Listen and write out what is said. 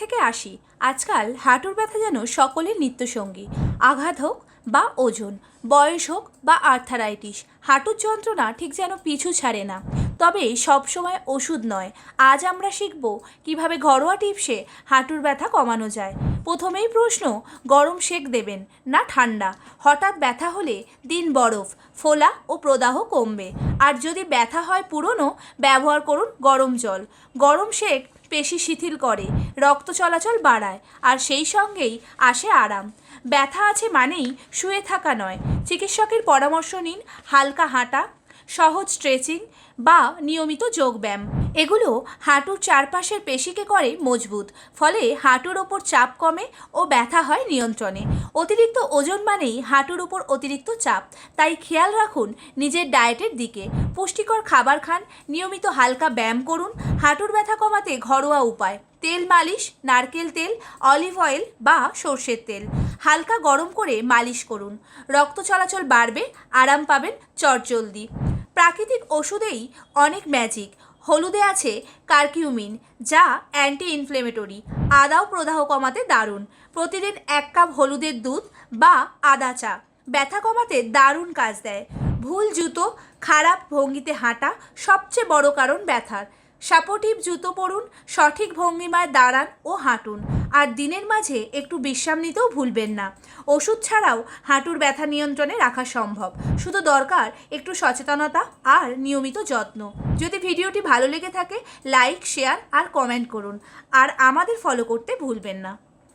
থেকে আসি। আজকাল হাঁটুর ব্যথা যেন সকলের নিত্যসঙ্গী। আঘাত হোক বা ওজন, বয়স হোক বা আর্থারাইটিস, হাঁটুর যন্ত্রণা ঠিক যেন পিছু ছাড়ে না। তবে সবসময় ওষুধ নয়। আজ আমরা শিখব কীভাবে ঘরোয়া টিপসে হাঁটুর ব্যথা কমানো যায়। প্রথমেই প্রশ্ন, গরম সেক দেবেন না ঠান্ডা? হঠাৎ ব্যথা হলে দিন বরফ, ফোলা ও প্রদাহ কমবে। আর যদি ব্যথা হয় পুরনো, ব্যবহার করুন গরম জল। গরম সেক পেশি শিথিল করে, রক্ত চলাচল বাড়ায়, আর সেই সঙ্গেই আসে আরাম। ব্যথা আছে মানেই শুয়ে থাকা নয়। চিকিৎসকের পরামর্শ নিন, হালকা হাঁটা সহজ স্ট্রেচিং বা নিয়মিত যোগব্যায়াম। এগুলো হাঁটুর চারপাশের পেশিকে করে মজবুত, ফলে হাঁটুর ওপর চাপ কমে ও ব্যথা হয় নিয়ন্ত্রণে। অতিরিক্ত ওজন মানেই হাঁটুর উপর অতিরিক্ত চাপ। তাই খেয়াল রাখুন নিজের ডায়েটের দিকে। পুষ্টিকর খাবার খান, নিয়মিত হালকা ব্যায়াম করুন, হাঁটুর ব্যথা কমাতে ঘরোয়া উপায়। তেল মালিশ, নারকেল তেল, অলিভ অয়েল বা সর্ষের তেল। হালকা গরম করে মালিশ করুন। রক্ত চলাচল বাড়বে, আরাম পাবেন চটজলদি। প্রাকৃতিক ওষুধেই অনেক ম্যাজিক হলুদে আছে কার্কিউমিন, যা অ্যান্টি ইনফ্লেমেটরি আদাও প্রদাহ কমাতে দারুণ। প্রতিদিন এক কাপ হলুদের দুধ বা আদা চা। ব্যথা কমাতে দারুণ কাজ দেয়। ভুল জুতো, খারাপ ভঙ্গিতে হাঁটা সবচেয়ে বড় কারণ ব্যথার। সাপোর্টিভ জুতো পরুন, সঠিক ভঙ্গিমায় দাঁড়ান ও হাঁটুন। আর দিনের মাঝে একটু বিশ্রাম নিতেও ভুলবেন না। ওষুধ ছাড়াও হাঁটুর ব্যথা নিয়ন্ত্রণে রাখা সম্ভব। শুধু দরকার একটু সচেতনতা আর নিয়মিত যত্ন। যদি ভিডিওটি ভালো লেগে থাকে, লাইক, শেয়ার আর কমেন্ট করুন। আর আমাদের ফলো করতে ভুলবেন না।